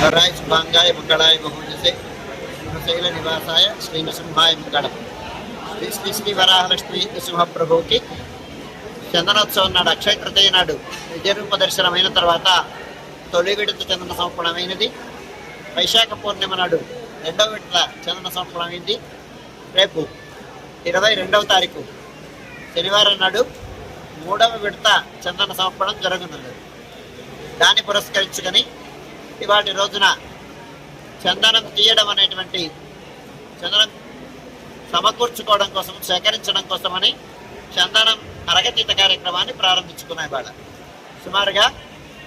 ధరాయ శుభాంగాయ మంగళాయ బహుజసే శ్రీశైల నివాసాయ శ్రీ నృసింహాయ మంగళం. శ్రీ శ్రీ శ్రీ వరాహలక్ష్మి నృసింహప్రభువుకి చందనోత్సవం నాడు అక్షయ తృతీయ నాడు విజయరూప దర్శనమైన తర్వాత తొలి విడత చందన సమర్పణమైనది. వైశాఖ పూర్ణిమ నాడు రెండవ విడత చందన సమర్పణమైంది. రేపు ఇరవై రెండవ తారీఖు శనివారం నాడు మూడవ విడత చందన సమర్పణం జరగనున్నది. దాన్ని పురస్కరించుకొని ఇవాటి రోజున చందనం తీయడం అనేటువంటి చందనం సమకూర్చుకోవడం కోసం సేకరించడం కోసమని చందనం అరగతీత కార్యక్రమాన్ని ప్రారంభించుకున్నాయి వాళ్ళ సుమారుగా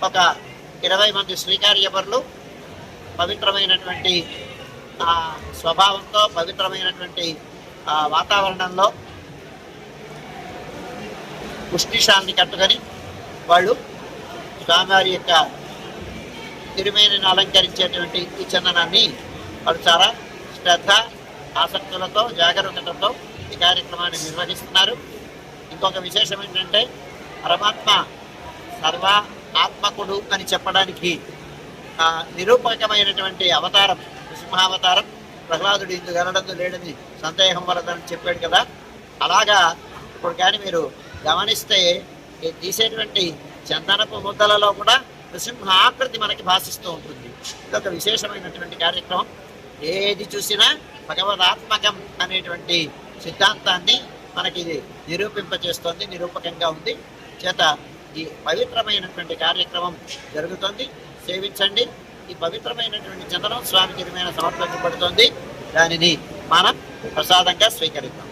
ఒక ఇరవై మంది శ్రీకార్యపరులు పవిత్రమైనటువంటి ఆ, స్వభావంతో పవిత్రమైనటువంటి ఆ, వాతావరణంలో పుష్టిషాన్ని కట్టుకొని వాళ్ళు స్వామివారి యొక్క తిరుమేనిని అలంకరించేటువంటి ఈ చందనాన్ని వాళ్ళు చాలా శ్రద్ధ ఆసక్తులతో జాగరూకతతో ఈ కార్యక్రమాన్ని నిర్వహిస్తున్నారు. ఇంకొక విశేషం ఏంటంటే పరమాత్మ సర్వ ఆత్మకుడు అని చెప్పడానికి నిరూపకమైనటువంటి అవతారం నృసింహావతారం ప్రహ్లాదుడు ఇందు గనడందు లేడని సందేహం వలదని చెప్పాడు కదా. అలాగా ఇప్పుడు కానీ మీరు గమనిస్తే తీసేటువంటి చందనపు ముద్దలలో కూడా నృసింహ ఆకృతి మనకి భాషిస్తూ ఉంటుంది. ఇదొక విశేషమైనటువంటి కార్యక్రమం. ఏది చూసినా భగవదాత్మకం అనేటువంటి సిద్ధాంతాన్ని మనకి ఇది నిరూపింపజేస్తోంది నిరూపకంగా ఉంది. చేత ఈ పవిత్రమైనటువంటి కార్యక్రమం జరుగుతోంది. సేవించండి. ఈ పవిత్రమైనటువంటి చందనం స్వామికి ఏమైనా సమర్పించబడుతోంది. దానిని మనం ప్రసాదంగా స్వీకరిద్దాం.